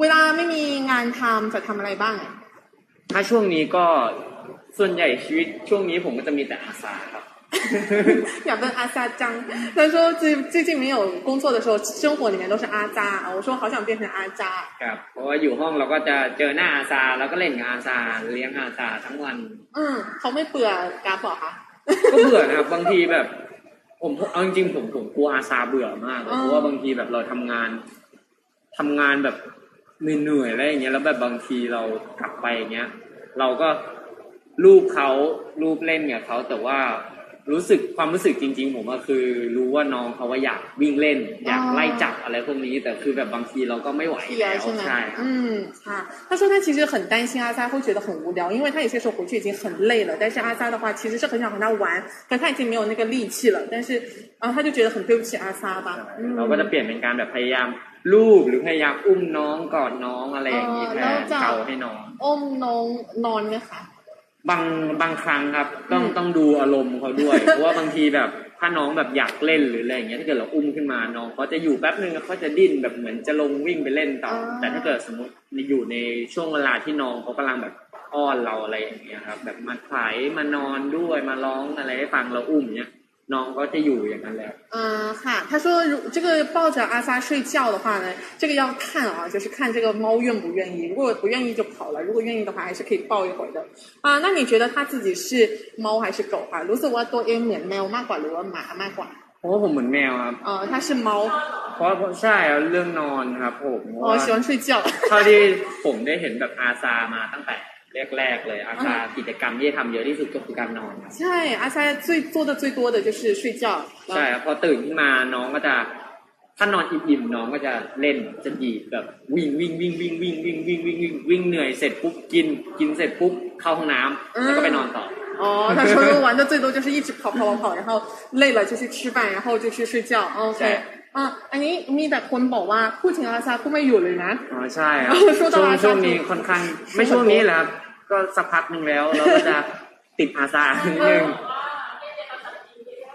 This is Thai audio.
เวลาไม่มีงานทำจะทำอะไรบ้างอะ ถ้าช่วงนี้ก็ส่วนใหญ่ชีวิตช่วงนี้ผมก็จะมีแต่อาสาครับ 想问阿萨张，他说最最近没有工作的时候，生活里面都是阿扎啊。我说好想变成阿扎， ครับเพราะว่าอยู่ห้องเราก็จะเจอหน้าอาซาแล้วก็เล่นกับอาซาเลี้ยงอาซาทั้งวัน 嗯，เขาไม่เบื่อกราฟเหรอคะ ก็เบื่อนะครับบางทีแบบ ผมเอาจริงๆผมผมกลัวอาซาเบื่อมากเลย อ๋อ เพราะว่าบางทีแบบเราทำงานทำงานแบบ เหนื่อยๆอะไรอย่างเงี้ยแล้วแบบบางทีเรากลับไปอย่างเงี้ย เราก็รูปเขารูปเล่นเนี่ยเขาแต่ว่ารู้สึกความรู้สึกจริง ๆ ผมก็คือ รู้ว่าน้องเขาว่าอยากวิ่งเล่น อยากไล่จับอะไรพวกนี้แต่คือแบบบางทีเราก็ไม่ไหวแล้วใช่ไหมอืมค่ะ他说他其实很担心阿萨会觉得很无聊，因为他有些时候回去已经很累了，但是阿萨的话其实是很想和他玩，可他已经没有那个力气了，但是啊他就觉得很对不起阿萨吧。เราก็จะเปลี่ยนเป็นการแบบพยายาม ลูบหรือพยายามอุ้มน้องกอดน้องอะไรอย่างนี้อ๋อแทแล้วนจะเกาให้น้องอมน้องนอนไหมคะบางบางครั้งครับต้องอืมต้องดูอารมณ์เขาด้วย เพราะว่าบางทีแบบถ้าน้องแบบอยากเล่นหรืออะไรอย่างเงี้ยถ้าเกิดเราอุ้มขึ้นมาน้องเขาจะอยู่แป๊บนึงแล้วเขาจะดิ้นแบบเหมือนจะลงวิ่งไปเล่นต่ออแต่ถ้าเกิดสมมติอยู่ในช่วงเวลาที่น้องเขากำลังแบบอ้อนเราอะไรอย่างเงี้ยครับ แบบมาไถมานอนด้วยมาร้องอะไรให้ฟังเราอุ้มเนี้ย น้องก็จะอยู่อย่างนั้นแหละ 嗯哈，他说如这个抱着阿萨睡觉的话呢，这个要看啊，就是看这个猫愿不愿意。如果不愿意就跑了，如果愿意的话，还是可以抱一会儿的。啊，那你觉得他自己是猫还是狗啊？รู้สึกว่าตัวเองเหมือนแมวมากกว่าหรือว่าหมามากกว่า？ เพราะว่าผมเหมือนแมวครับ 呃，他是猫， เพราะเพราะใช่ครับเรื่องนอนครับผมเพราะ 哦， ว่า 喜欢睡觉。 เท่าที่ผมได้เห็นแบบอาซามาตั้งแต่ แรกๆเลยอาซากิจกรรมที่ทำเยอะที่สุดก็คือการนอนครับ ใช่阿萨最做的最多的就是睡觉。 ใช่ครับพอตื่นขึ้นมาน้องก็จะถ้านอนอิ่มๆน้องก็จะเล่นจะหยีบแบบวิ่งวิ่งวิ่งวิ่งวิ่งวิ่งวิ่งวิ่งวิ่งวิ่งเหนื่อยเสร็จปุ๊บกิน กินเสร็จปุ๊บเข้าห้องน้ำแล้วก็ไปนอนต่อ 哦，他说玩的最多就是一直跑跑跑跑，然后累了就去吃饭，然后就去睡觉。OK ใช่ อ่ะอันนี้มีแต่คนบอกว่าพูดถึงอาซาพูดไม่อยู่เลยนะ อ๋อใช่ครับ ช่วง ช่วง อาซา ช่วงนี้ค่อนข้างไม่ช่วงนี้แหละครับ ก็สักพักหนึ่งแล้ว เราก็จะติดอาซาหนึ่ง